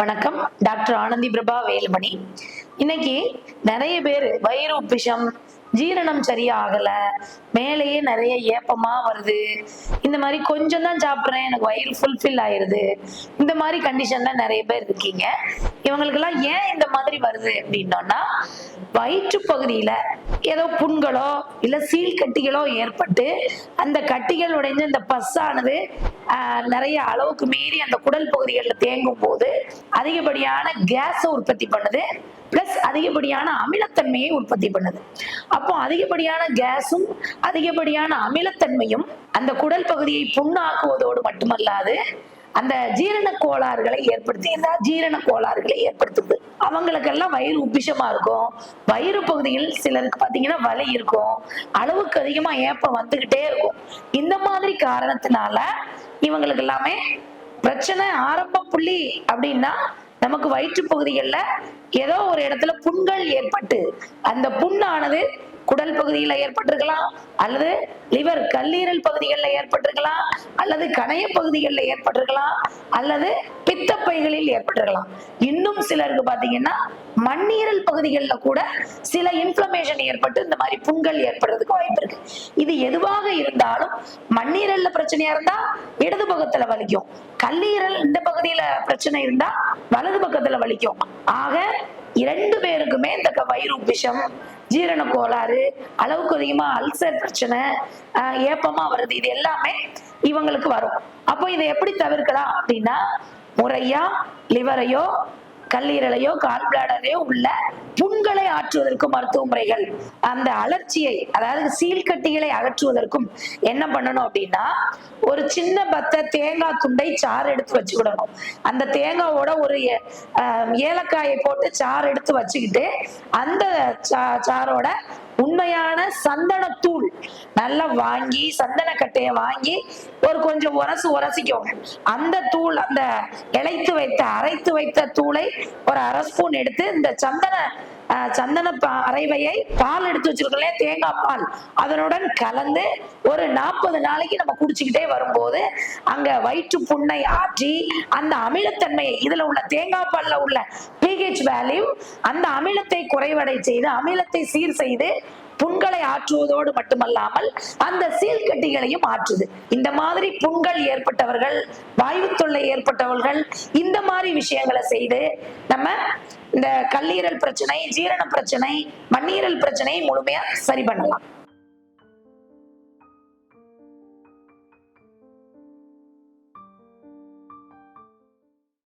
வணக்கம். டாக்டர் ஆனந்தி பிரபா வேலுமணி. இன்னைக்கு நிறைய பேர் வயிறு உப்பிஷம் ஜீரணம் சரியா ஆகல மேலேயே நிறைய ஏப்பமா வருது. இந்த மாதிரி கொஞ்சம் தான் சாப்பிட்றேன். எனக்கு வயிறு ஃபுல்ஃபில் ஆயிருது. இந்த மாதிரி கண்டிஷன்ல நிறைய பேர் இருக்கீங்க. இவங்களுக்கெல்லாம் ஏன் இந்த மாதிரி வருது அப்படின்னோம்னா வயிற்று பகுதியில ஏதோ புண்களோ இல்ல சீல் கட்டிகளோ ஏற்பட்டு அந்த கட்டிகள் உடைஞ்சு இந்த பஸ்ஸானது நிறைய அளவுக்கு மீறி அந்த குடல் பகுதிகளில் தேங்கும் போது அதிகப்படியான கேஸை உற்பத்தி பண்ணுது பிளஸ் அதிகப்படியான அமிலத்தன்மையை உற்பத்தி பண்ணுது. அப்போ அதிகப்படியான கேஸும் அதிகப்படியான அமிலத்தன்மையும் அந்த குடல் பகுதியை புண்ணாக்குவதோடு மட்டுமல்லாது அந்த ஜீரண கோளாறுகளை ஏற்படுத்தி இந்த அஜீரண கோளாறுகளை ஏற்படுத்துது. அவங்களுக்கெல்லாம் வயிறு உப்பிஷமா இருக்கும். வயிறு பகுதியில் சிலருக்கு பாத்தீங்கன்னா வலி இருக்கும். அளவுக்கு அதிகமா ஏப்பம் வந்துகிட்டே இருக்கும். இந்த மாதிரி காரணத்தினால இவங்களுக்கு எல்லாமே பிரச்சனை ஆரம்ப புள்ளி அப்படின்னா நமக்கு வயிற்று பகுதிகளில் ஏதோ ஒரு இடத்துல புண்கள் ஏற்பட்டு அந்த புண்ணானது குடல் பகுதியில் ஏற்பட்டிருக்கலாம் அல்லது லிவர் கல்லீரல் பகுதிகளில் ஏற்பட்டிருக்கலாம் அல்லது கணைய பகுதிகளில் ஏற்பட்டிருக்கலாம் அல்லது பித்தப்பைகளில் ஏற்பட்டிருக்கலாம். இன்னும் சிலருக்கு பார்த்தீங்கன்னா மண்ணீரல் பகுதிகளில் கூட சில இன்ஃப்ளமேஷன் ஏற்பட்டு இந்த மாதிரி புண்கள் ஏற்படுறதுக்கு வாய்ப்பு இருக்கு. இது எதுவாக இருந்தாலும் மண்ணீரல்ல பிரச்சனையா இருந்தா இடது பக்கத்துல வலிக்கும். கல்லீரல் இந்த பகுதியில பிரச்சனை இருந்தா வலது பக்கத்துல வலிக்கும். ஆக இரண்டு பேருக்குமே இந்த வயிறு விஷம் ஜீரண கோளாறு அளவுக்கு அதிகமா அல்சர் பிரச்சனை ஆஹ் ஏப்பமா வருது இது எல்லாமே இவங்களுக்கு வரும். அப்போ இதை எப்படி தவிர்க்கலாம் அப்படின்னா முறையா லிவரையோ கல்லீரலையோ கால் பிளாடரையோ உள்ள புண்களை ஆற்றுவதற்கு மருத்துவ முறைகள். அந்த அலர்ச்சியை அதாவது சீழ்கட்டிகளை அகற்றுவதற்கும் என்ன பண்ணணும் அப்படின்னா ஒரு சின்ன பத்த தேங்காய் துண்டை சாறு எடுத்து வச்சுக்கிடணும். அந்த தேங்காவோட ஒரு ஏலக்காயை போட்டு சாறு எடுத்து வச்சுக்கிட்டு அந்த சா- சாரோட உண்மையான சந்தனத்தூள். நல்லா வாங்கி சந்தன கட்டையை வாங்கி ஒரு கொஞ்சம் உரசு உரசிக்கோங்க. அந்த தூள் அந்த இழைத்து வைத்த அரைத்து வைத்த தூளை ஒரு அரை ஸ்பூன் எடுத்து இந்த சந்தன சந்தன பா- அரைவையை பால் எடுத்து வச்சிருக்கோம் தேங்காய் பால். அதனுடன் கலந்து ஒரு நாற்பது நாளைக்கு நம்ம குடிச்சுக்கிட்டே வரும்போது அங்க வயிற்று புண்ணை ஆற்றி அந்த அமிலத்தன்மையை இதுல உள்ள தேங்காய் பால்ல உள்ள பிஹெச் வேல்யூ அந்த அமிலத்தை குறைவடை செய்து அமிலத்தை சீர் செய்து புண்களை ஆற்றுவதோடு மட்டுமல்லாமல் அந்த சீழ்கட்டிகளையும் ஆற்றுது. இந்த மாதிரி புண்கள் ஏற்பட்டவர்கள் வாயு தொல்லை ஏற்பட்டவர்கள் இந்த மாதிரி விஷயங்களை செய்து நம்ம இந்த கல்லீரல் பிரச்சனை ஜீரண பிரச்சனை மண்ணீரல் பிரச்சனையை முழுமையா சரி பண்ணலாம்.